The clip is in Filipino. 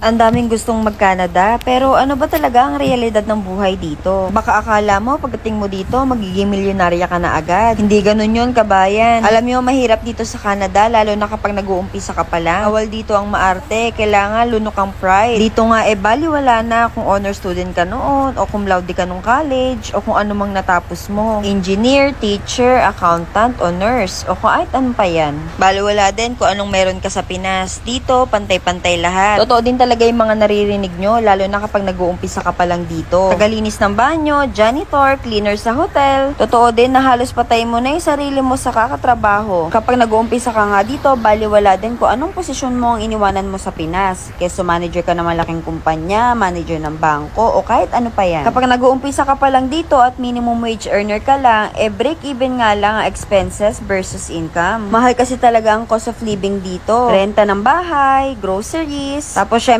Ang daming gustong mag-Canada, pero ano ba talaga ang realidad ng buhay dito? Baka akala mo pagdating mo dito, magiging milyonarya ka na agad. Hindi ganun yun, kabayan. Alam mo, mahirap dito sa Canada, lalo na kapag nag-uumpisa ka pa lang. Awal dito ang maarte, kailangan lunok ang pride. Dito nga, eh, baliwala na kung honor student ka noon, o kung laude ka nung college, o kung ano mang natapos mo. Engineer, teacher, accountant, o nurse, o kahit ano pa yan. Baliwala din kung anong meron ka sa Pinas. Dito, pantay-pantay lahat. Totoo din yung mga naririnig nyo, lalo na kapag nag-uumpisa ka pa lang dito. Tagalinis ng banyo, janitor, cleaner sa hotel. Totoo din na halos patay mo na yung sarili mo sa kakatrabaho. Kapag nag-uumpisa ka nga dito, baliwala din kung anong posisyon mo ang iniwanan mo sa Pinas. Keso manager ka ng malaking kumpanya, manager ng bangko, o kahit ano pa yan. Kapag nag-uumpisa ka pa lang dito at minimum wage earner ka lang, eh break even nga lang ang expenses versus income. Mahal kasi talaga ang cost of living dito. Renta ng bahay, groceries, tapos syempre